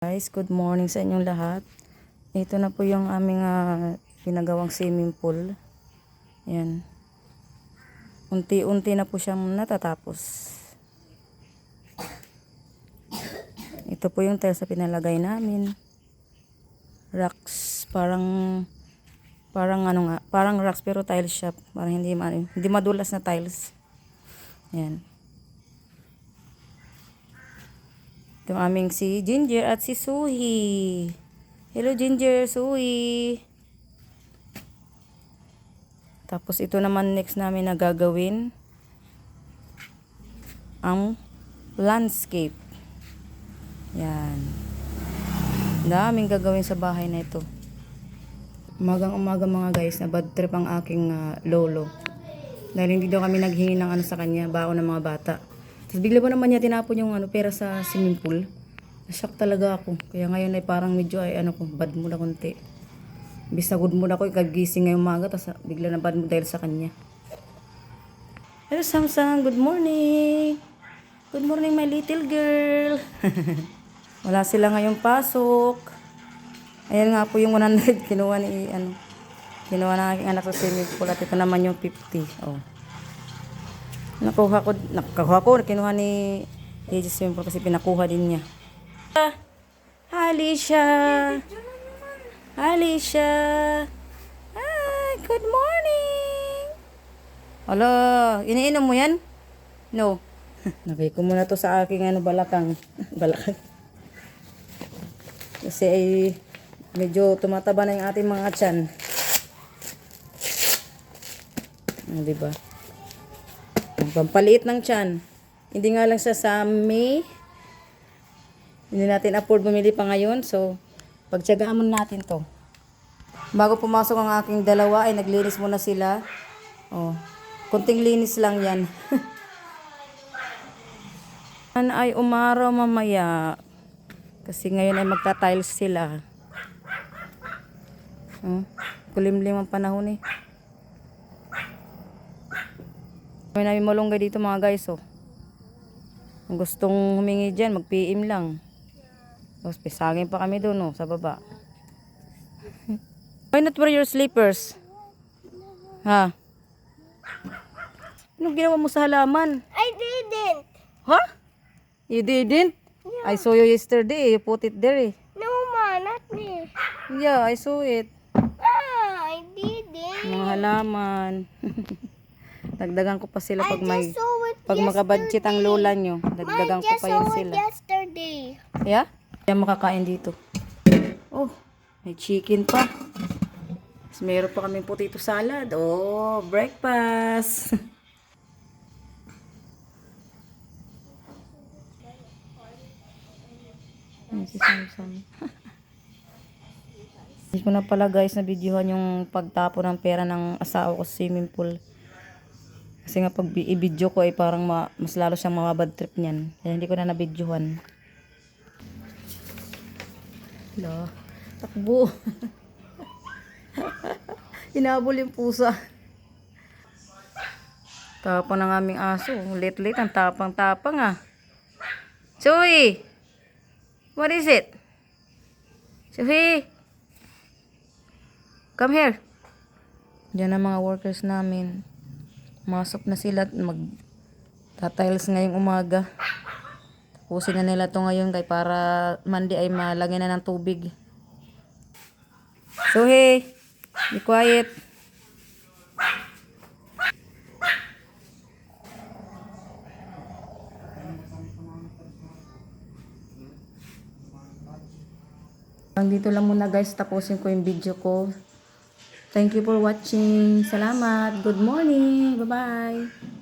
Guys, good morning sa inyong lahat. Ito na po yung aming ah, pinagawang swimming pool. Ayan. Unti-unti na po siyang natatapos. Ito po yung tiles na pinalagay namin. Rocks, parang parang ano nga, parang rocks pero tile shop. Parang hindi, hindi madulas na tiles. Ayan. Ito aming si Ginger at si Suhi. Hello Ginger, Suhi. Tapos ito naman next namin na gagawin ang landscape. Yan. Daming gagawin sa bahay na ito. Umagang umaga mga guys, na bad trip ang aking ah, lolo. Dahil hindi daw kami naghingi ng ano sa kanya, baon ng mga bata. Tapos bigla pa naman niya tinapon yung ano, pera sa swimming pool. Nashock talaga ako. Kaya ngayon ay parang medyo ay ano ko, bad mood na konti. Bis na good mood ako, ikagising ngayong umaga, tapos bigla na bad mood dahil sa kanya. Hello Samsung, good morning! Good morning my little girl! Wala sila ngayong pasok. Ayan nga po yung 100 kinuha ni ano. Kinuha ng aking anak sa swimming pool at ito naman yung 50. Oh. Nakuha ko, nakuha ko, kinuha ni swimming pool kasi pinakuha din niya. Ah, Alicia! Alicia! Hi, good morning! Hala, iniinom mo yan? No. Nagay ko muna to sa aking ano, balakang. balakang. Kasi ay medyo tumataba na yung ating mga tiyan. Ah, di ba? Pampaliit ng tiyan. Hindi nga lang sa Sami. Hindi natin afford bumili pa ngayon. So, pagtsagaan muna natin to. Bago pumasok ang aking dalawa, ay naglinis muna sila. Oh, kunting linis lang yan. Yan ay umaraw mamaya. Kasi ngayon ay magta-tiles sila. Oh, kulimlim ang panahon eh. May namin malunggay dito mga guys oh. Kung gustong humingi dyan, mag-PM lang. Tapos pisagin pa kami doon oh, sa baba. Why not wear your slippers? Ha? Anong ginawa mo sa halaman? I didn't. Ha? You didn't? I saw you yesterday. You put it there eh. No, ma, not me. Yeah, I saw it. Ah, I didn't. Mga halaman. Dagdagan ko pa sila pag may pag makabudget ang lola nyo. Dagdagan ko pa yan sila. yesterday. Yeah? Kaya makakain dito. Oh, may chicken pa. Tapos meron pa kaming potato salad. Oh, breakfast. Ay, si Samsung. Hindi ko na pala guys na videohan yung pagtapo ng pera ng asawa ko sa swimming pool. Kasi nga pag i-video ko ay parang ma- mas lalo siyang mababad trip niyan. Kaya hindi ko na na-videohan. Hala, takbo. Hinabol yung pusa. Tapang ng aming aso. Late-late ang tapang-tapang ah. Chewy! What is it? Chewy! Come here. Diyan ang mga workers namin. Masok na sila mag tatiles ngayong umaga. Tapusin na nila to ngayon kay para Monday ay malagyan na ng tubig. So hey, be quiet. Hanggang dito lang muna guys, tapusin ko yung video ko. Thank you for watching. Salamat. Good morning. Bye-bye.